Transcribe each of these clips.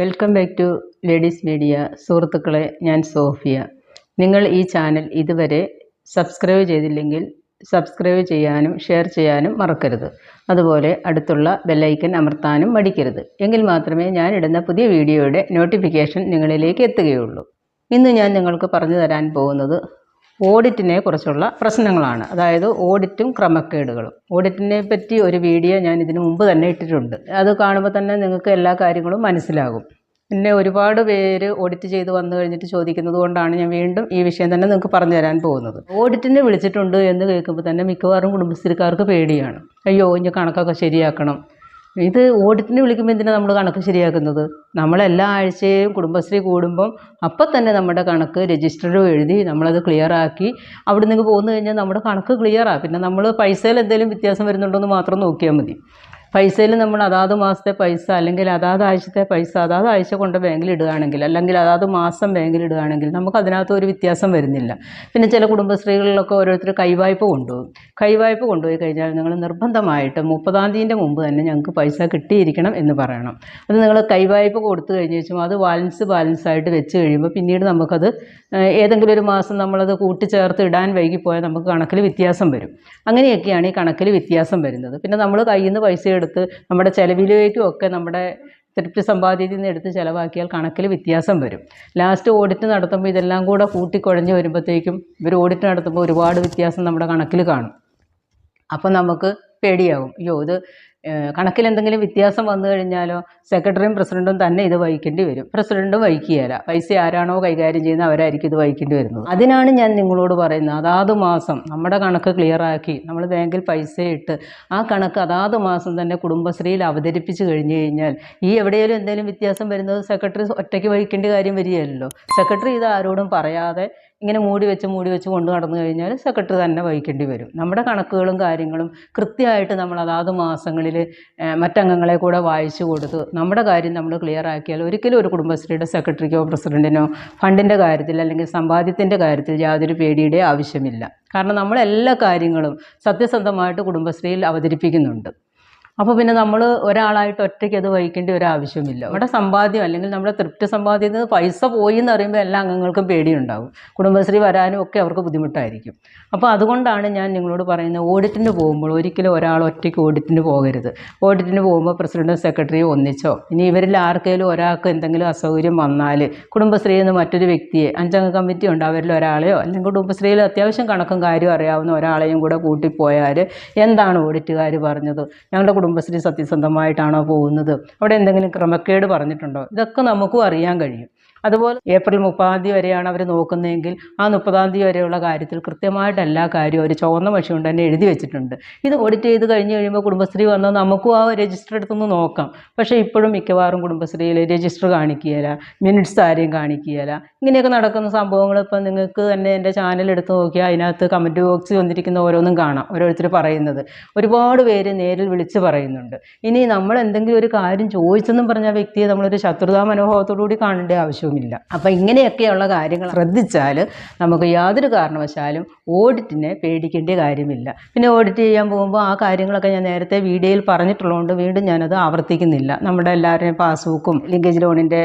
Welcome back to ladies media. സുഹൃത്തുക്കളെ ഞാൻ Sophia. നിങ്ങൾ ഈ ചാനൽ ഇതുവരെ സബ്സ്ക്രൈബ് ചെയ്തില്ലെങ്കിൽ സബ്സ്ക്രൈബ് ചെയ്യാനും ഷെയർ ചെയ്യാനും മറക്കരുത്. അതുപോലെ അടുത്തുള്ള ബെല്ലൈക്കൻ അമർത്താനും മടിക്കരുത്. എങ്കിൽ മാത്രമേ ഞാൻ ഇടുന്ന പുതിയ വീഡിയോയുടെ നോട്ടിഫിക്കേഷൻ നിങ്ങളിലേക്ക് എത്തുകയുള്ളൂ. ഇന്ന് ഞാൻ നിങ്ങൾക്ക് പറഞ്ഞു തരാൻ പോകുന്നത് ഓഡിറ്റിനെ കുറിച്ചുള്ള പ്രശ്നങ്ങളാണ്. അതായത് ഓഡിറ്റും ക്രമക്കേടുകളും. ഓഡിറ്റിനെ പറ്റി ഒരു വീഡിയോ ഞാൻ ഇതിനു മുമ്പ് തന്നെ ഇട്ടിട്ടുണ്ട്. അത് കാണുമ്പോൾ തന്നെ നിങ്ങൾക്ക് എല്ലാ കാര്യങ്ങളും മനസ്സിലാകും. പിന്നെ ഒരുപാട് പേര് ഓഡിറ്റ് ചെയ്ത് വന്നു കഴിഞ്ഞിട്ട് ചോദിക്കുന്നത് കൊണ്ടാണ് ഞാൻ വീണ്ടും ഈ വിഷയം തന്നെ നിങ്ങൾക്ക് പറഞ്ഞു തരാൻ പോകുന്നത്. ഓഡിറ്റിനെ വിളിച്ചിട്ടുണ്ട് എന്ന് കേൾക്കുമ്പോൾ തന്നെ മിക്കവാറും കുടുംബശ്രീക്കാർക്ക് പേടിയാണ്. അയ്യോ ഇനി കണക്കൊക്കെ ശരിയാക്കണം. ഇത് ഓഡിറ്റിനെ വിളിക്കുമ്പോൾ എന്തിനാണ് നമ്മൾ കണക്ക് ശരിയാക്കുന്നത്? നമ്മളെല്ലാ ആഴ്ചയും കുടുംബശ്രീ കൂടുമ്പം അപ്പം തന്നെ നമ്മുടെ കണക്ക് രജിസ്റ്ററിൽ എഴുതി നമ്മളത് ക്ലിയർ ആക്കി അവിടെ നിന്ന് പോകുന്നു കഴിഞ്ഞാൽ നമ്മുടെ കണക്ക് ക്ലിയറാണ് പിന്നെ നമ്മൾ പൈസയിൽ എന്തെങ്കിലും വ്യത്യാസം വരുന്നുണ്ടോ എന്ന് മാത്രം നോക്കിയാൽ മതി. പൈസയിൽ നമ്മൾ അതാത് മാസത്തെ പൈസ അല്ലെങ്കിൽ അതാത് ആഴ്ചത്തെ പൈസ അതാത് ആഴ്ച കൊണ്ട് ബാങ്കിൽ ഇടുകയാണെങ്കിൽ അല്ലെങ്കിൽ അതാത് മാസം ബാങ്കിൽ ഇടുകയാണെങ്കിൽ നമുക്ക് അതിനകത്ത് ഒരു വ്യത്യാസം വരുന്നില്ല. പിന്നെ ചില കുടുംബശ്രീകളിലൊക്കെ ഓരോരുത്തർ കൈവായ്പ കൊണ്ടുപോകും. കൈവായ്പ കൊണ്ടുപോയി കഴിഞ്ഞാൽ നിങ്ങൾ നിർബന്ധമായിട്ട് മുപ്പതാം തീയതിന്റെ മുമ്പ് തന്നെ ഞങ്ങൾക്ക് പൈസ കിട്ടിയിരിക്കണം എന്ന് പറയണം. അത് നിങ്ങൾ കൈവായ്പ കൊടുത്തു കഴിഞ്ഞ് വെച്ചാൽ അത് ബാലൻസ് ബാലൻസ് ആയിട്ട് വെച്ച് കഴിയുമ്പോൾ പിന്നീട് നമുക്കത് ഏതെങ്കിലും ഒരു മാസം നമ്മളത് കൂട്ടിച്ചേർത്ത് ഇടാൻ വൈകിപ്പോയാൽ നമുക്ക് കണക്കിൽ വ്യത്യാസം വരും. അങ്ങനെയൊക്കെയാണ് ഈ കണക്കിൽ വ്യത്യാസം വരുന്നത്. പിന്നെ നമ്മൾ കയ്യിൽ നിന്ന് പൈസ എടുത്ത് നമ്മുടെ ചെലവിലേക്കും ഒക്കെ നമ്മുടെ തൃപ്തി സമ്പാദ്യത്തിൽ നിന്ന് എടുത്ത് ചിലവാക്കിയാൽ കണക്കിൽ വ്യത്യാസം വരും. ലാസ്റ്റ് ഓഡിറ്റ് നടത്തുമ്പോൾ ഇതെല്ലാം കൂടെ കൂട്ടിക്കുഴഞ്ഞ് വരുമ്പോഴത്തേക്കും ഇവർ ഓഡിറ്റ് നടത്തുമ്പോൾ ഒരുപാട് വ്യത്യാസം നമ്മുടെ കണക്കിൽ കാണും. അപ്പം നമുക്ക് പേടിയാവും. അയ്യോ ഇത് കണക്കിൽ എന്തെങ്കിലും വ്യത്യാസം വന്നു കഴിഞ്ഞാലോ സെക്രട്ടറിയും പ്രസിഡന്റും തന്നെ ഇത് വഹിക്കേണ്ടി വരും. പ്രസിഡന്റും വഹിക്കുകയില്ല. പൈസ ആരാണോ കൈകാര്യം ചെയ്യുന്നത് അവരായിരിക്കും ഇത് വഹിക്കേണ്ടി വരുന്നത്. അതിനാണ് ഞാൻ നിങ്ങളോട് പറയുന്നത്. അതാത് മാസം നമ്മുടെ കണക്ക് ക്ലിയർ ആക്കി നമ്മൾ ബാങ്കിൽ പൈസ ഇട്ട് ആ കണക്ക് അതാത് മാസം തന്നെ കുടുംബശ്രീയിൽ അവതരിപ്പിച്ച് കഴിഞ്ഞു കഴിഞ്ഞാൽ ഈ എവിടെയെങ്കിലും എന്തെങ്കിലും വ്യത്യാസം വരുന്നത് സെക്രട്ടറി ഒറ്റയ്ക്ക് വഹിക്കേണ്ട കാര്യം വരികയല്ലോ സെക്രട്ടറി ഇത് ആരോടും പറയാതെ ഇങ്ങനെ മൂടി വെച്ച് മൂടി വെച്ച് കൊണ്ടു നടന്നു കഴിഞ്ഞാൽ സെക്രട്ടറി തന്നെ വഹിക്കേണ്ടി വരും. നമ്മുടെ കണക്കുകളും കാര്യങ്ങളും കൃത്യമായിട്ട് നമ്മൾ അതാത് മാസങ്ങളിൽ മറ്റംഗങ്ങളെ കൂടെ വായിച്ചു കൊടുത്ത് നമ്മുടെ കാര്യം നമ്മൾ ക്ലിയർ ആക്കിയാൽ ഒരിക്കലും ഒരു കുടുംബശ്രീയുടെ സെക്രട്ടറിക്കോ പ്രസിഡന്റിനോ ഫണ്ടിന്റെ കാര്യത്തിൽ അല്ലെങ്കിൽ സമ്പാദ്യത്തിന്റെ കാര്യത്തിൽ യാതൊരു പേടിയുടെ ആവശ്യമില്ല. കാരണം നമ്മൾ എല്ലാ കാര്യങ്ങളും സത്യസന്ധമായിട്ട് കുടുംബശ്രീയിൽ അവതരിപ്പിക്കുന്നുണ്ട്. അപ്പോൾ പിന്നെ നമ്മൾ ഒരാളായിട്ട് ഒറ്റയ്ക്ക് അത് വഹിക്കേണ്ട ഒരു ആവശ്യമില്ല. നമ്മുടെ സമ്പാദ്യം അല്ലെങ്കിൽ നമ്മുടെ തൃപ്തി സമ്പാദ്യത്തിൽ നിന്ന് പൈസ പോയി എന്ന് പറയുമ്പോൾ എല്ലാ അംഗങ്ങൾക്കും പേടിയുണ്ടാവും. കുടുംബശ്രീ വരാനും ഒക്കെ അവർക്ക് ബുദ്ധിമുട്ടായിരിക്കും. അപ്പോൾ അതുകൊണ്ടാണ് ഞാൻ നിങ്ങളോട് പറയുന്നത് ഓഡിറ്റിന് പോകുമ്പോൾ ഒരിക്കലും ഒരാൾ ഒറ്റയ്ക്ക് ഓഡിറ്റിന് പോകരുത്. ഓഡിറ്റിന് പോകുമ്പോൾ പ്രസിഡന്റും സെക്രട്ടറിയും ഒന്നിച്ചോ? ഇനി ഇവരിൽ ആർക്കെങ്കിലും ഒരാൾക്ക് എന്തെങ്കിലും അസൗകര്യം വന്നാൽ കുടുംബശ്രീയിൽ നിന്ന് മറ്റൊരു വ്യക്തിയെ അഞ്ചംഗ കമ്മിറ്റി ഉണ്ട് അവരിൽ ഒരാളെയോ? അല്ലെങ്കിൽ കുടുംബശ്രീയിൽ അത്യാവശ്യം കണക്കും കാര്യവും അറിയാവുന്ന ഒരാളെയും കൂടെ കൂട്ടിപ്പോയാൽ എന്താണ് ഓഡിറ്റുകാർ പറഞ്ഞത്? ഞങ്ങളുടെ കുടുംബശ്രീ സത്യസന്ധമായിട്ടാണോ പോകുന്നത്? അവിടെ എന്തെങ്കിലും ക്രമക്കേട് പറഞ്ഞിട്ടുണ്ടോ? ഇതൊക്കെ നമുക്കും അറിയാൻ കഴിയും. അതുപോലെ ഏപ്രിൽ മുപ്പതാം തീയതി വരെയാണ് അവർ നോക്കുന്നതെങ്കിൽ ആ മുപ്പതാം തീയതി വരെയുള്ള കാര്യത്തിൽ കൃത്യമായിട്ട് എല്ലാ കാര്യവും ഒരു ചുവന്ന മഷി കൊണ്ട് തന്നെ എഴുതി വെച്ചിട്ടുണ്ട്. ഇത് ഓഡിറ്റ് ചെയ്ത് കഴിഞ്ഞ് കഴിയുമ്പോൾ കുടുംബശ്രീ വന്നാൽ നമുക്കും ആ രജിസ്റ്റർ എടുത്തൊന്ന് നോക്കാം. പക്ഷേ ഇപ്പോഴും മിക്കവാറും കുടുംബശ്രീയിൽ രജിസ്റ്റർ കാണിക്കുകയില്ല. മിനിറ്റ്സ് ആരെയും കാണിക്കുകയില്ല. ഇങ്ങനെയൊക്കെ നടക്കുന്ന സംഭവങ്ങൾ ഇപ്പം നിങ്ങൾക്ക് തന്നെ എന്റെ ചാനൽ എടുത്ത് നോക്കിയാൽ അതിനകത്ത് കമന്റ് ബോക്സിൽ വന്നിരിക്കുന്ന ഓരോന്നും കാണാം. ഓരോരുത്തർ പറയുന്നത്. ഒരുപാട് പേര് നേരിൽ വിളിച്ച് പറയുന്നുണ്ട്. ഇനി നമ്മൾ എന്തെങ്കിലും ഒരു കാര്യം ചോദിച്ചെന്നും പറഞ്ഞ വ്യക്തിയെ നമ്മളൊരു ശത്രുതാ മനോഭാവത്തോടു കൂടി കാണേണ്ട ആവശ്യവുമില്ല അപ്പം ഇങ്ങനെയൊക്കെയുള്ള കാര്യങ്ങൾ ശ്രദ്ധിച്ചാൽ നമുക്ക് യാതൊരു കാരണവശാലും ഓഡിറ്റിനെ പേടിക്കേണ്ട കാര്യമില്ല. പിന്നെ ഓഡിറ്റ് ചെയ്യാൻ പോകുമ്പോൾ ആ കാര്യങ്ങളൊക്കെ ഞാൻ നേരത്തെ വീഡിയോയിൽ പറഞ്ഞിട്ടുള്ളതുകൊണ്ട് വീണ്ടും ഞാനത് ആവർത്തിക്കുന്നില്ല. നമ്മുടെ എല്ലാവരുടെയും പാസ്ബുക്കും ലിങ്കേജ് ലോണിന്റെ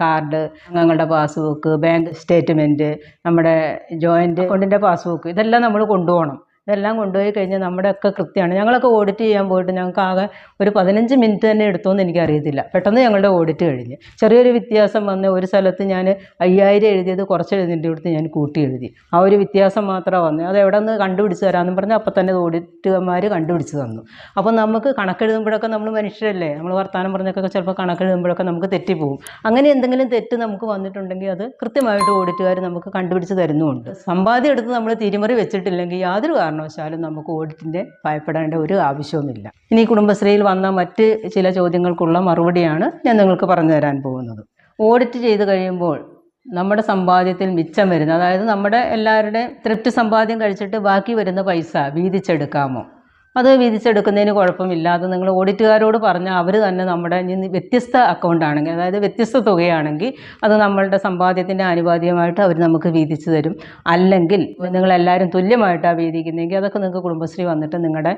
കാർഡ് അംഗങ്ങളുടെ പാസ്ബുക്ക് ബാങ്ക് സ്റ്റേറ്റ്മെന്റ് നമ്മുടെ ജോയിന്റ് അക്കൗണ്ടിന്റെ പാസ്ബുക്ക് ഇതെല്ലാം നമ്മൾ കൊണ്ടുപോകണം. ഇതെല്ലാം കൊണ്ടുപോയി കഴിഞ്ഞാൽ നമ്മുടെയൊക്കെ കൃത്യമാണ്. ഞങ്ങളൊക്കെ ഓഡിറ്റ് ചെയ്യാൻ പോയിട്ട് ഞങ്ങൾക്ക് ആകെ ഒരു പതിനഞ്ച് മിനിറ്റ് തന്നെ എടുത്തോന്ന് എനിക്കറിയത്തില്ല പെട്ടെന്ന് ഞങ്ങളുടെ ഓഡിറ്റ് കഴിഞ്ഞ്. ചെറിയൊരു വ്യത്യാസം വന്ന് ഒരു സ്ഥലത്ത് ഞാൻ അയ്യായിരം എഴുതിയത് കുറച്ച് എഴുതിന്റെ അടുത്ത് ഞാൻ കൂട്ടി എഴുതി. ആ ഒരു വ്യത്യാസം മാത്രമാണ് വന്നത് അത് എവിടെ നിന്ന് കണ്ടുപിടിച്ച് തരാമെന്ന് പറഞ്ഞാൽ അപ്പം തന്നെ ഓഡിറ്റർമാർ കണ്ടുപിടിച്ച് തന്നു. അപ്പോൾ നമുക്ക് കണക്കെഴുതുമ്പോഴൊക്കെ നമ്മൾ മനുഷ്യരല്ലേ? നമ്മൾ വർത്തമാനം പറഞ്ഞൊക്കെ ചിലപ്പോൾ കണക്കെഴുതുമ്പോഴൊക്കെ നമുക്ക് തെറ്റിപ്പോവും. അങ്ങനെ എന്തെങ്കിലും തെറ്റ് നമുക്ക് വന്നിട്ടുണ്ടെങ്കിൽ അത് കൃത്യമായിട്ട് ഓഡിറ്റുകാർ നമുക്ക് കണ്ടുപിടിച്ച് തരുന്നുമുണ്ട്. സമ്പാദ്യം എടുത്ത് നമ്മൾ തിരിമറി വെച്ചിട്ടില്ലെങ്കിൽ യാതൊരു കാരണവശാലും നമുക്ക് ഓഡിറ്റിന്റെ ഭയപ്പെടേണ്ട ഒരു ആവശ്യവുമില്ല. ഇനി കുടുംബശ്രീയിൽ വന്ന മറ്റ് ചില ചോദ്യങ്ങൾക്കുള്ള മറുപടിയാണ് ഞാൻ നിങ്ങൾക്ക് പറഞ്ഞു തരാൻ പോകുന്നത്. ഓഡിറ്റ് ചെയ്ത് കഴിയുമ്പോൾ നമ്മുടെ സമ്പാദ്യത്തിൽ മിച്ചം വരുന്ന അതായത് നമ്മുടെ എല്ലാവരുടെയും തൃപ്തി സമ്പാദ്യം കഴിച്ചിട്ട് ബാക്കി വരുന്ന പൈസ വീതിച്ചെടുക്കാമോ? അത് വിധിച്ചെടുക്കുന്നതിന് കുഴപ്പമില്ല. അത് നിങ്ങൾ ഓഡിറ്റുകാരോട് പറഞ്ഞാൽ അവർ തന്നെ നമ്മുടെ വ്യത്യസ്ത അക്കൗണ്ട് ആണെങ്കിൽ അതായത് വ്യത്യസ്ത തുകയാണെങ്കിൽ അത് നമ്മളുടെ സമ്പാദ്യത്തിന്റെ ആനുപാതികമായിട്ട് അവർ നമുക്ക് വീതിച്ചു തരും. അല്ലെങ്കിൽ നിങ്ങളെല്ലാവരും തുല്യമായിട്ടാണ് വീതിക്കുന്നതെങ്കിൽ അതൊക്കെ നിങ്ങൾക്ക് കുടുംബശ്രീ വന്നിട്ട് നിങ്ങളുടെ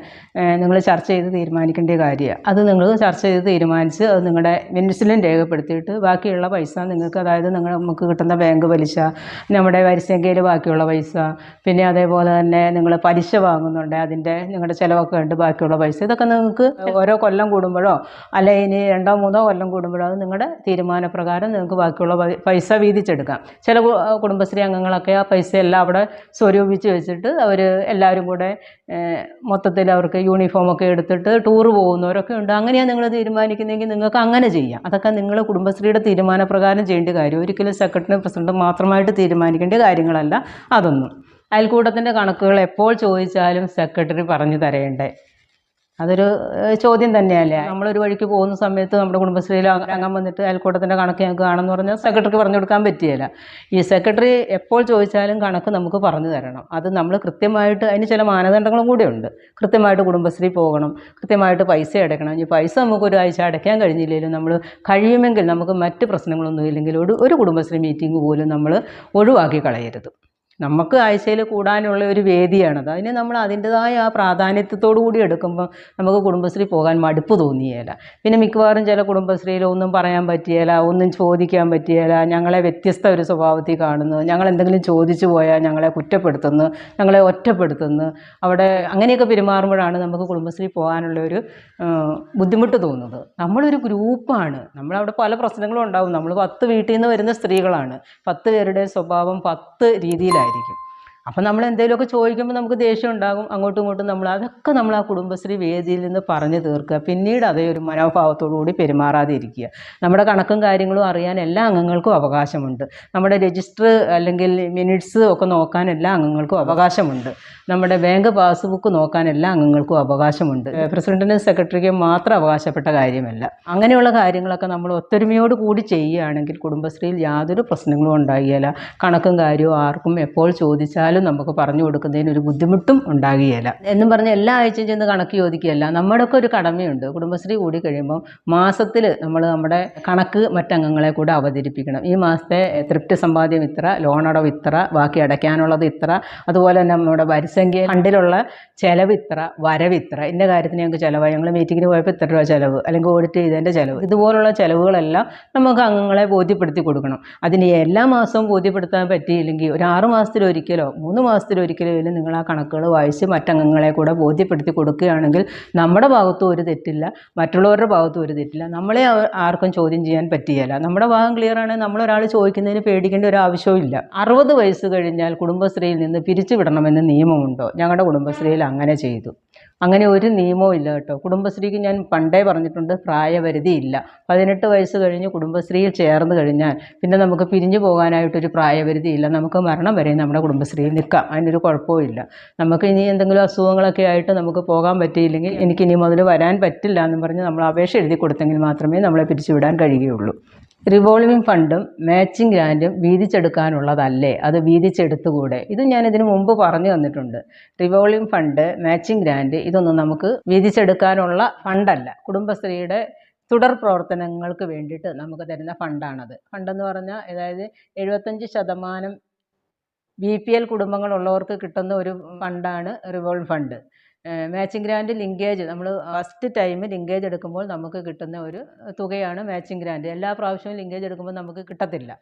നിങ്ങൾ ചർച്ച ചെയ്ത് തീരുമാനിക്കേണ്ട കാര്യമാണ്. അത് നിങ്ങൾ ചർച്ച ചെയ്ത് തീരുമാനിച്ച് അത് നിങ്ങളുടെ മിനിസിലും രേഖപ്പെടുത്തിയിട്ട് ബാക്കിയുള്ള പൈസ നിങ്ങൾക്ക് അതായത് നിങ്ങൾ നമുക്ക് കിട്ടുന്ന ബാങ്ക് പലിശ നമ്മുടെ വരിസംഖ്യയിൽ ബാക്കിയുള്ള പൈസ പിന്നെ അതേപോലെ തന്നെ നിങ്ങൾ പലിശ വാങ്ങുന്നുണ്ട് അതിന്റെ നിങ്ങളുടെ ചിലവൊക്കെ ഉണ്ട് ബാക്കിയുള്ള പൈസ. ഇതൊക്കെ നിങ്ങൾക്ക് ഓരോ കൊല്ലം കൂടുമ്പോഴോ അല്ലെ ഇനി രണ്ടോ മൂന്നോ കൊല്ലം കൂടുമ്പോഴോ അത് നിങ്ങളുടെ തീരുമാനപ്രകാരം നിങ്ങൾക്ക് ബാക്കിയുള്ള പൈസ വീതിച്ചെടുക്കാം. ചില കുടുംബശ്രീ അംഗങ്ങളൊക്കെ ആ പൈസ എല്ലാം അവിടെ സ്വരൂപിച്ച് വെച്ചിട്ട് അവർ എല്ലാവരും കൂടെ മൊത്തത്തിൽ അവർക്ക് യൂണിഫോമൊക്കെ എടുത്തിട്ട് ടൂർ പോകുന്നവരൊക്കെ ഉണ്ട്. അങ്ങനെയാണ് നിങ്ങൾ തീരുമാനിക്കുന്നതെങ്കിൽ നിങ്ങൾക്ക് അങ്ങനെ ചെയ്യാം. അതൊക്കെ നിങ്ങൾ കുടുംബശ്രീയുടെ തീരുമാനപ്രകാരം ചെയ്യേണ്ട കാര്യം. ഒരിക്കലും സെക്രട്ടറി പ്രസിഡന്റ് മാത്രമായിട്ട് തീരുമാനിക്കേണ്ട കാര്യങ്ങളല്ല. അതൊന്നും. അയൽക്കൂട്ടത്തിന്റെ കണക്കുകൾ എപ്പോൾ ചോദിച്ചാലും സെക്രട്ടറി പറഞ്ഞു തരേണ്ടേ. അതൊരു ചോദ്യം തന്നെയല്ലേ? നമ്മളൊരു വഴിക്ക് പോകുന്ന സമയത്ത് നമ്മുടെ കുടുംബശ്രീയിൽ അംഗ- വന്നിട്ട് അയൽക്കൂട്ടത്തിന്റെ കണക്ക് ഞങ്ങൾക്ക് കാണുമെന്ന് പറഞ്ഞാൽ സെക്രട്ടറിക്ക് പറഞ്ഞു കൊടുക്കാൻ പറ്റിയല്ല ഈ സെക്രട്ടറി എപ്പോൾ ചോദിച്ചാലും കണക്ക് നമുക്ക് പറഞ്ഞു തരണം. അത് നമ്മൾ കൃത്യമായിട്ട് അതിന് ചില മാനദണ്ഡങ്ങളും കൂടെ ഉണ്ട് കൃത്യമായിട്ട് കുടുംബശ്രീ പോകണം കൃത്യമായിട്ട് പൈസ അടയ്ക്കണം. ഈ പൈസ നമുക്ക് ഒരാഴ്ച അടയ്ക്കാൻ കഴിഞ്ഞില്ലെങ്കിലും നമ്മൾ കഴിയുമെങ്കിൽ നമുക്ക് മറ്റ് പ്രശ്നങ്ങളൊന്നും ഇല്ലെങ്കിൽ ഒരു ഒരു കുടുംബശ്രീ മീറ്റിംഗ് പോലും നമ്മൾ ഒഴിവാക്കി കളയരുത്. നമുക്ക് ആഴ്ചയിൽ കൂടാനുള്ള ഒരു വേദിയാണത് അതിനെ നമ്മൾ അതിന്റെതായ ആ പ്രാധാന്യത്തോടു കൂടി എടുക്കുമ്പോൾ നമുക്ക് കുടുംബശ്രീ പോകാൻ മടുപ്പ് തോന്നിയേല. പിന്നെ മിക്കവാറും ചില കുടുംബശ്രീയിൽ ഒന്നും പറയാൻ പറ്റിയേല ഒന്നും ചോദിക്കാൻ പറ്റിയേല ഞങ്ങളെ വ്യത്യസ്ത ഒരു സ്വഭാവത്തിൽ കാണുന്നു ഞങ്ങൾ എന്തെങ്കിലും ചോദിച്ചു പോയാൽ ഞങ്ങളെ കുറ്റപ്പെടുത്തുന്നു ഞങ്ങളെ ഒറ്റപ്പെടുത്തുന്നു. അവിടെ അങ്ങനെയൊക്കെ പെരുമാറുമ്പോഴാണ് നമുക്ക് കുടുംബശ്രീ പോകാനുള്ള ഒരു ബുദ്ധിമുട്ട് തോന്നുന്നത്. നമ്മളൊരു ഗ്രൂപ്പാണ്. നമ്മളവിടെ പല പ്രശ്നങ്ങളും ഉണ്ടാവും. നമ്മൾ പത്ത് വീട്ടിൽ നിന്ന് വരുന്ന സ്ത്രീകളാണ്. പത്ത് പേരുടെ സ്വഭാവം പത്ത് രീതിയിലായിരിക്കും അപ്പം നമ്മൾ എന്തെങ്കിലുമൊക്കെ ചോദിക്കുമ്പോൾ നമുക്ക് ദേഷ്യം ഉണ്ടാകും അങ്ങോട്ടും ഇങ്ങോട്ടും നമ്മൾ അതൊക്കെ നമ്മൾ ആ കുടുംബശ്രീ വേദിയിൽ നിന്ന് പറഞ്ഞു തീർക്കുക. പിന്നീട് അതേ ഒരു മനോഭാവത്തോടു കൂടി പെരുമാറാതെ ഇരിക്കുക നമ്മുടെ കണക്കും കാര്യങ്ങളും അറിയാൻ എല്ലാ അംഗങ്ങൾക്കും അവകാശമുണ്ട്. നമ്മുടെ രജിസ്റ്റർ അല്ലെങ്കിൽ മിനിറ്റ്സ് ഒക്കെ നോക്കാൻ എല്ലാ അംഗങ്ങൾക്കും അവകാശമുണ്ട്. നമ്മുടെ ബാങ്ക് പാസ്ബുക്ക് നോക്കാൻ എല്ലാ അംഗങ്ങൾക്കും അവകാശമുണ്ട്. പ്രസിഡന്റിനും സെക്രട്ടറിക്കും മാത്രം അവകാശപ്പെട്ട കാര്യമല്ല. അങ്ങനെയുള്ള കാര്യങ്ങളൊക്കെ നമ്മൾ ഒത്തൊരുമയോട് കൂടി ചെയ്യുകയാണെങ്കിൽ കുടുംബശ്രീയിൽ യാതൊരു പ്രശ്നങ്ങളും ഉണ്ടാകുകയില്ല കണക്കും കാര്യവും ആർക്കും എപ്പോൾ ചോദിച്ചാലും നമുക്ക് പറഞ്ഞു കൊടുക്കുന്നതിന് ഒരു ബുദ്ധിമുട്ടും ഉണ്ടാകുകയില്ല. എന്നും പറഞ്ഞ് എല്ലാ ആഴ്ചയും ചെന്ന് കണക്ക് ചോദിക്കുകയല്ല. നമ്മുടെയൊക്കെ ഒരു കടമയുണ്ട്. കുടുംബശ്രീ കൂടി കഴിയുമ്പോൾ മാസത്തിൽ നമ്മൾ നമ്മുടെ കണക്ക് മറ്റംഗങ്ങളെ കൂടെ അവതരിപ്പിക്കണം. ഈ മാസത്തെ തൃപ്തി സമ്പാദ്യം ഇത്ര ലോണടവ് ഇത്ര ബാക്കി അടയ്ക്കാനുള്ളത് ഇത്ര അതുപോലെ തന്നെ നമ്മുടെ വരിസംഖ്യ ഫണ്ടിലുള്ള ചെലവ് ഇത്ര വരവ് ഇത്ര. ഇന്ന കാര്യത്തിന് ഞങ്ങൾക്ക് ചിലവായി. ഞങ്ങൾ മീറ്റിങ്ങിന് പോയപ്പോൾ ഇത്ര രൂപ ചിലവ് അല്ലെങ്കിൽ ഓഡിറ്റ് ചെയ്തതിന്റെ ചിലവ്. ഇതുപോലുള്ള ചിലവുകളെല്ലാം നമുക്ക് അംഗങ്ങളെ ബോധ്യപ്പെടുത്തി കൊടുക്കണം. അതിന് എല്ലാ മാസവും ബോധ്യപ്പെടുത്താൻ പറ്റിയില്ലെങ്കിൽ ഒരു ആറ് മാസത്തിലൊരിക്കലോ മൂന്ന് മാസത്തിലൊരിക്കലും എങ്കിലും നിങ്ങൾ ആ കണക്കുകൾ വായിച്ച് മറ്റംഗങ്ങളെ കൂടെ ബോധ്യപ്പെടുത്തി കൊടുക്കുകയാണെങ്കിൽ നമ്മുടെ ഭാഗത്തും ഒരു തെറ്റില്ല മറ്റുള്ളവരുടെ ഭാഗത്തും ഒരു തെറ്റില്ല. നമ്മളെ ആർക്കും ചോദ്യം ചെയ്യാൻ പറ്റിയല്ല നമ്മുടെ ഭാഗം ക്ലിയർ ആണെങ്കിൽ നമ്മളൊരാൾ ചോദിക്കുന്നതിന് പേടിക്കേണ്ട ഒരു ആവശ്യവുമില്ല അറുപത് വയസ്സ് കഴിഞ്ഞാൽ കുടുംബശ്രീയിൽ നിന്ന് പിരിച്ചുവിടണമെന്ന് നിയമമുണ്ടോ? ഞങ്ങളുടെ കുടുംബശ്രീയിൽ അങ്ങനെ ചെയ്തു. അങ്ങനെ ഒരു നിയമവും ഇല്ല കേട്ടോ. കുടുംബശ്രീക്ക് ഞാൻ പണ്ടേ പറഞ്ഞിട്ടുണ്ട് പ്രായപരിധി ഇല്ല. പതിനെട്ട് വയസ്സ് കഴിഞ്ഞ് കുടുംബശ്രീയിൽ ചേർന്ന് കഴിഞ്ഞാൽ പിന്നെ നമുക്ക് പിരിഞ്ഞു പോകാനായിട്ടൊരു പ്രായപരിധി ഇല്ല. നമുക്ക് മരണം വരെ നമ്മുടെ കുടുംബശ്രീയിൽ നിൽക്കാം. അതിനൊരു കുഴപ്പവും ഇല്ല. നമുക്ക് ഇനി എന്തെങ്കിലും അസുഖങ്ങളൊക്കെ ആയിട്ട് നമുക്ക് പോകാൻ പറ്റിയില്ലെങ്കിൽ എനിക്ക് ഇനി മുതൽ വരാൻ പറ്റില്ല എന്ന് പറഞ്ഞ് നമ്മൾ അപേക്ഷ എഴുതി കൊടുത്തെങ്കിൽ മാത്രമേ നമ്മളെ പിരിച്ചുവിടാൻ കഴിയുകയുള്ളൂ. റിവോൾവിംഗ് ഫണ്ടും മാച്ചിങ് ഗ്രാൻഡും വീതിച്ചെടുക്കാനുള്ളതല്ലേ? അത് വീതിച്ചെടുത്തുകൂടെ? ഇത് ഞാൻ ഇതിനു മുമ്പ് പറഞ്ഞു തന്നിട്ടുണ്ട്. റിവോൾവിംഗ് ഫണ്ട് മാച്ചിങ് ഗ്രാൻഡ് ഇതൊന്നും നമുക്ക് വീതിച്ചെടുക്കാനുള്ള ഫണ്ടല്ല കുടുംബശ്രീയുടെ തുടർ പ്രവർത്തനങ്ങൾക്ക് വേണ്ടിയിട്ട് നമുക്ക് തരുന്ന ഫണ്ടാണത് ഫണ്ടെന്ന് പറഞ്ഞാൽ അതായത് എഴുപത്തഞ്ച് ശതമാനം ബി പി എൽ കുടുംബങ്ങളുള്ളവർക്ക് കിട്ടുന്ന ഒരു ഫണ്ടാണ് revolve fund matching grant linkage നമ്മൾ ഫസ്റ്റ് ടൈം ലിങ്കേജ് എടുക്കുമ്പോൾ നമുക്ക് കിട്ടുന്ന ഒരു തുകയാണ് മാച്ചിങ് ഗ്രാൻഡ് എല്ലാ പ്രാവശ്യവും ലിങ്കേജ് എടുക്കുമ്പോൾ നമുക്ക് കിട്ടത്തില്ല.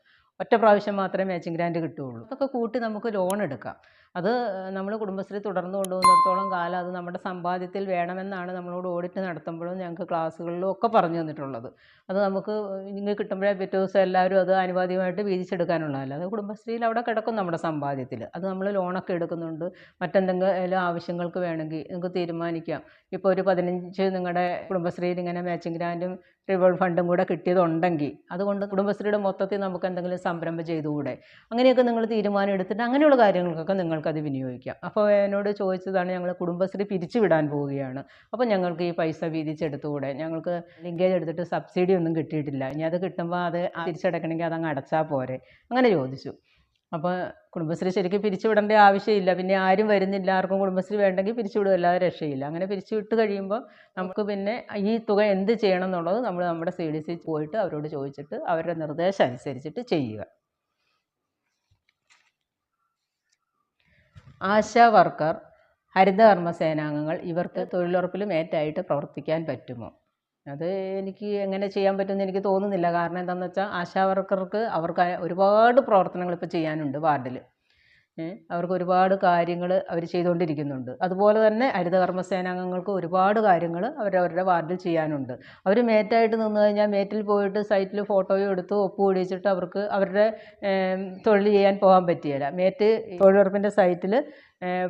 ഒറ്റ പ്രാവശ്യം മാത്രമേ മാച്ചിങ് ഗ്രാൻഡ് കിട്ടുകയുള്ളൂ. അതൊക്കെ കൂട്ടി നമുക്ക് ലോൺ എടുക്കാം. അത് നമ്മൾ കുടുംബശ്രീ തുടർന്ന് കൊണ്ടുപോകുന്നിടത്തോളം കാലം അത് നമ്മുടെ സമ്പാദ്യത്തിൽ വേണമെന്നാണ് നമ്മളോട് ഓഡിറ്റ് നടത്തുമ്പോഴും ഞങ്ങൾക്ക് ക്ലാസ്സുകളിലും ഒക്കെ പറഞ്ഞു തന്നിട്ടുള്ളത്. അത് നമുക്ക് ഇങ്ങനെ കിട്ടുമ്പോഴേ പിറ്റേ ദിവസം എല്ലാവരും അത് അനുവാദ്യമായിട്ട് വീതിച്ചെടുക്കാനുള്ളതല്ല? അത് കുടുംബശ്രീയിൽ അവിടെ കിടക്കും നമ്മുടെ സമ്പാദ്യത്തിൽ. അത് നമ്മൾ ലോണൊക്കെ എടുക്കുന്നുണ്ട്. മറ്റെന്തെങ്കിലും ആവശ്യങ്ങൾക്ക് വേണമെങ്കിൽ നിങ്ങൾക്ക് തീരുമാനിക്കാം. ഇപ്പോൾ ഒരു പതിനഞ്ച് നിങ്ങളുടെ കുടുംബശ്രീയിൽ ഇങ്ങനെ മാച്ചിങ് ഗ്രാന്റും റിവോൾവ് ഫണ്ടും കൂടെ കിട്ടിയതുണ്ടെങ്കിൽ അതുകൊണ്ട് കുടുംബശ്രീയുടെ മൊത്തത്തിൽ നമുക്ക് എന്തെങ്കിലും സംരംഭം ചെയ്തുകൂടെ? അങ്ങനെയൊക്കെ നിങ്ങൾ തീരുമാനം എടുത്തിട്ട് അങ്ങനെയുള്ള കാര്യങ്ങൾക്കൊക്കെ നിങ്ങൾക്കത് വിനിയോഗിക്കാം. അപ്പോൾ എന്നോട് ചോദിച്ചതാണ് ഞങ്ങൾ കുടുംബശ്രീ പിരിച്ചുവിടാൻ പോവുകയാണ്. അപ്പോൾ ഞങ്ങൾക്ക് ഈ പൈസ വീതിച്ചെടുത്തുകൂടെ? ഞങ്ങൾക്ക് ലിങ്കേജ് എടുത്തിട്ട് സബ്സിഡി ഒന്നും കിട്ടിയിട്ടില്ല. ഇനി അത് കിട്ടുമ്പോൾ അത് തിരിച്ചടക്കണമെങ്കിൽ അതങ്ങ് അടച്ചാൽ പോരെ? അങ്ങനെ ചോദിച്ചു. അപ്പോൾ കുടുംബശ്രീ ശരിക്കും പിരിച്ചുവിടേണ്ട ആവശ്യമില്ല. പിന്നെ ആരും വരുന്നില്ല. ആർക്കും കുടുംബശ്രീ വേണ്ടെങ്കിൽ പിരിച്ചുവിടും. അല്ലാതെ രക്ഷയില്ല. അങ്ങനെ പിരിച്ചുവിട്ട് കഴിയുമ്പോൾ നമുക്ക് പിന്നെ ഈ തുക എന്ത് ചെയ്യണം എന്നുള്ളത് നമ്മൾ നമ്മുടെ സി ഡി സി പോയിട്ട് അവരോട് ചോദിച്ചിട്ട് അവരുടെ നിർദ്ദേശം അനുസരിച്ചിട്ട് ചെയ്യുക. ആശാ വർക്കർ ഹരിതകർമ്മ സേനാംഗങ്ങൾ ഇവർക്ക് തൊഴിലുറപ്പിലും ഏറ്റായിട്ട് പ്രവർത്തിക്കാൻ പറ്റുമോ? അത് എനിക്ക് എങ്ങനെ ചെയ്യാൻ പറ്റുമെന്ന് എനിക്ക് തോന്നുന്നില്ല. കാരണം എന്താണെന്ന് വെച്ചാൽ ആശാ വർക്കർക്ക് അവർക്ക് ഒരുപാട് പ്രവർത്തനങ്ങൾ ഇപ്പോൾ ചെയ്യാനുണ്ട് വാർഡിൽ അവർക്ക് ഒരുപാട് കാര്യങ്ങൾ അവർ ചെയ്തുകൊണ്ടിരിക്കുന്നുണ്ട് അതുപോലെ തന്നെ ഹരിത കർമ്മസേനാംഗങ്ങൾക്ക് ഒരുപാട് കാര്യങ്ങൾ അവരവരുടെ വാർഡിൽ ചെയ്യാനുണ്ട്. അവർ മേറ്റായിട്ട് നിന്ന് കഴിഞ്ഞാൽ മേറ്റിൽ പോയിട്ട് സൈറ്റിൽ ഫോട്ടോയും എടുത്ത് ഒപ്പ് പിടിച്ചിട്ട് അവർക്ക് അവരുടെ തൊഴിൽ ചെയ്യാൻ പോകാൻ പറ്റിയില്ല മേറ്റ് തൊഴിലുറപ്പിന്റെ സൈറ്റിൽ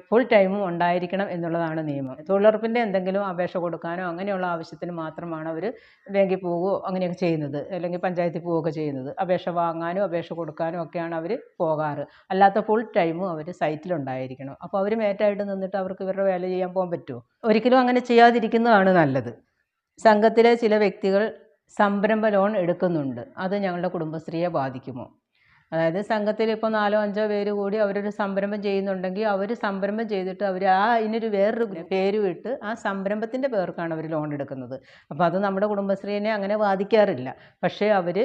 ഫുൾ ടൈമും ഉണ്ടായിരിക്കണം എന്നുള്ളതാണ് നിയമം. തൊഴിലുറപ്പിന്റെ എന്തെങ്കിലും അപേക്ഷ കൊടുക്കാനോ അങ്ങനെയുള്ള ആവശ്യത്തിന് മാത്രമാണ് അവർ ബാങ്കിൽ പോകുകയോ അങ്ങനെയൊക്കെ ചെയ്യുന്നത്. അല്ലെങ്കിൽ പഞ്ചായത്തിൽ പോവുകയൊക്കെ ചെയ്യുന്നത്. അപേക്ഷ വാങ്ങാനോ അപേക്ഷ കൊടുക്കാനും ഒക്കെയാണ് അവർ പോകാറ്. അല്ലാത്ത ഫുൾ ടൈമും അവർ സൈറ്റിലുണ്ടായിരിക്കണം അപ്പോൾ അവർ മേറ്റായിട്ട് നിന്നിട്ട് അവർക്ക് ഇവരുടെ വേല ചെയ്യാൻ പോകാൻ പറ്റുമോ ഒരിക്കലും അങ്ങനെ ചെയ്യാതിരിക്കുന്നതാണ് നല്ലത്. സംഘത്തിലെ ചില വ്യക്തികൾ സംരംഭ ലോൺ എടുക്കുന്നുണ്ട്. അത് ഞങ്ങളുടെ കുടുംബശ്രീയെ ബാധിക്കുമോ? അതായത് സംഘത്തിൽ ഇപ്പോൾ നാലോ അഞ്ചോ പേര് കൂടി അവരൊരു സംരംഭം ചെയ്യുന്നുണ്ടെങ്കിൽ അവർ സംരംഭം ചെയ്തിട്ട് അവർ ആ അതിനൊരു വേറൊരു പേര് വിട്ട് ആ സംരംഭത്തിന്റെ പേർക്കാണ് അവർ ലോൺ എടുക്കുന്നത്. അപ്പോൾ അത് നമ്മുടെ കുടുംബശ്രീനെ അങ്ങനെ ബാധിക്കാറില്ല. പക്ഷേ അവർ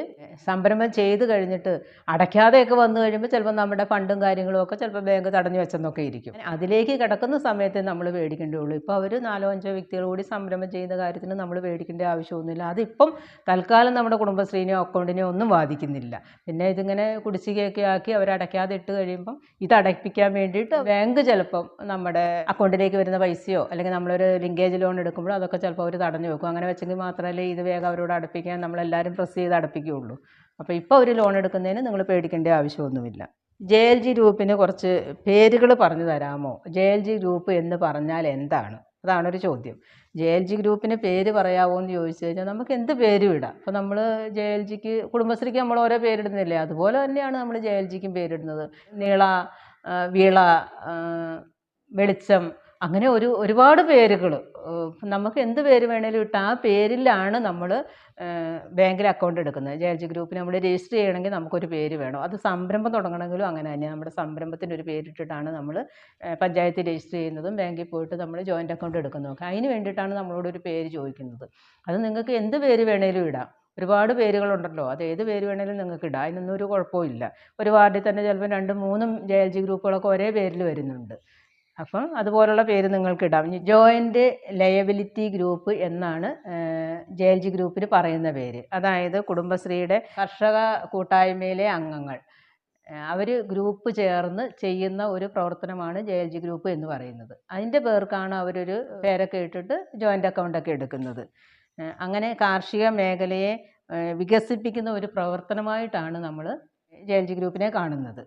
സംരംഭം ചെയ്ത് കഴിഞ്ഞിട്ട് അടയ്ക്കാതെയൊക്കെ വന്നു കഴിയുമ്പോൾ ചിലപ്പോൾ നമ്മുടെ ഫണ്ടും കാര്യങ്ങളും ഒക്കെ ചിലപ്പോൾ ബാങ്ക് തടഞ്ഞു വെച്ചെന്നൊക്കെ ഇരിക്കും. അതിലേക്ക് കിടക്കുന്ന സമയത്ത് നമ്മൾ പേടിക്കേണ്ടതുള്ളൂ ഇപ്പോൾ അവർ നാലോ അഞ്ചോ വ്യക്തികൾ കൂടി സംരംഭം ചെയ്യുന്ന കാര്യത്തിന് നമ്മൾ പേടിക്കേണ്ട ആവശ്യമൊന്നുമില്ല. അതിപ്പം തൽക്കാലം നമ്മുടെ കുടുംബശ്രീനെയോ അക്കൗണ്ടിനെയോ ഒന്നും ബാധിക്കുന്നില്ല. പിന്നെ ഇതിങ്ങനെ കുടിശ്ശികയൊക്കെ ആക്കി അവർ അടയ്ക്കാതെ ഇട്ട് കഴിയുമ്പം ഇത് അടയ്പ്പിക്കാൻ വേണ്ടിയിട്ട് ബാങ്ക് ചിലപ്പം നമ്മുടെ അക്കൗണ്ടിലേക്ക് വരുന്ന പൈസയോ അല്ലെങ്കിൽ നമ്മളൊരു ലിങ്കേജ് ലോൺ എടുക്കുമ്പോൾ അതൊക്കെ ചിലപ്പോൾ അവർ തടഞ്ഞു വെക്കും. അങ്ങനെ വെച്ചെങ്കിൽ മാത്രമല്ലേ ഇത് വേഗം അവരോട് അടപ്പിക്കാൻ നമ്മളെല്ലാവരും പ്രസ് ചെയ്ത് അടപ്പിക്കുകയുള്ളൂ. അപ്പോൾ ഇപ്പോൾ ഒരു ലോൺ എടുക്കുന്നതിന് നിങ്ങൾ പേടിക്കേണ്ട ആവശ്യമൊന്നുമില്ല. ജെ എൽ ജി ഗ്രൂപ്പിന് കുറച്ച് പേരുകൾ പറഞ്ഞു തരാമോ? ജെ എൽ ജി ഗ്രൂപ്പ് എന്ന് പറഞ്ഞാൽ എന്താണ്? അതാണൊരു ചോദ്യം. ജെ എൽ ജി ഗ്രൂപ്പിന് പേര് പറയാമോ എന്ന് ചോദിച്ചു കഴിഞ്ഞാൽ നമുക്ക് എന്ത് പേരും ഇടാം? അപ്പോൾ നമ്മൾ ജെ എൽ ജിക്ക് കുടുംബശ്രീക്ക് നമ്മൾ ഓരോ പേരിടുന്നില്ലേ? അതുപോലെ തന്നെയാണ് നമ്മൾ ജെ എൽ ജിക്കും പേരിടുന്നത്. നീള വിള വെളിച്ചം അങ്ങനെ ഒരു ഒരുപാട് പേരുകൾ നമുക്ക് എന്ത് പേര് വേണേലും ഇട്ട് ആ പേരിലാണ് നമ്മൾ ബാങ്കിൽ അക്കൗണ്ട് എടുക്കുന്നത്. ജെ എൽ ജി ഗ്രൂപ്പിൽ നമ്മൾ രജിസ്റ്റർ ചെയ്യണമെങ്കിൽ നമുക്കൊരു പേര് വേണം. അത് സംരംഭം തുടങ്ങണമെങ്കിലും അങ്ങനെ തന്നെ. നമ്മുടെ സംരംഭത്തിന്റെ ഒരു പേരിട്ടിട്ടാണ് നമ്മൾ പഞ്ചായത്തിൽ രജിസ്റ്റർ ചെയ്യുന്നതും ബാങ്കിൽ പോയിട്ട് നമ്മൾ ജോയിന്റ് അക്കൗണ്ട് എടുക്കുന്നതൊക്കെ അതിന് വേണ്ടിയിട്ടാണ് നമ്മളോട് ഒരു പേര് ചോദിക്കുന്നത്. അത് നിങ്ങൾക്ക് എന്ത് പേര് വേണേലും ഇടാം. ഒരുപാട് പേരുകളുണ്ടല്ലോ. അത് ഏത് പേര് വേണേലും നിങ്ങൾക്ക് ഇടാം. അതിനൊന്നും ഒരു കുഴപ്പമില്ല ഒരു വാർഡിൽ തന്നെ ചിലപ്പോൾ രണ്ടും മൂന്നും ജെ എൽ ജി ഗ്രൂപ്പുകളൊക്കെ ഒരേ പേരിൽ വരുന്നുണ്ട്. അപ്പം അതുപോലുള്ള പേര് നിങ്ങൾക്ക് ഇടാം ജോയിന്റ് ലയബിലിറ്റി ഗ്രൂപ്പ് എന്നാണ് ജെ എൽ ജി ഗ്രൂപ്പിന് പറയുന്ന പേര്. അതായത് കുടുംബശ്രീയുടെ കർഷക കൂട്ടായ്മയിലെ അംഗങ്ങൾ. അവർ ഗ്രൂപ്പ് ചേർന്ന് ചെയ്യുന്ന ഒരു പ്രവർത്തനമാണ് ജെ എൽ ജി ഗ്രൂപ്പ് എന്ന് പറയുന്നത്. അതിന്റെ പേർക്കാണ് അവരൊരു പേരൊക്കെ ഇട്ടിട്ട് ജോയിന്റ് അക്കൗണ്ടൊക്കെ എടുക്കുന്നത്. അങ്ങനെ കാർഷിക മേഖലയെ വികസിപ്പിക്കുന്ന ഒരു പ്രവർത്തനമായിട്ടാണ് നമ്മൾ ജെ എൽ ജി ഗ്രൂപ്പിനെ കാണുന്നത്.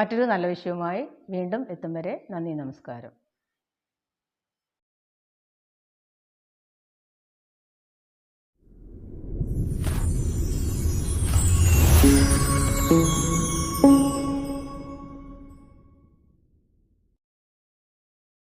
മറ്റൊരു നല്ല വിഷയവുമായി വീണ്ടും എത്തും വരെ നന്ദി നമസ്കാരം.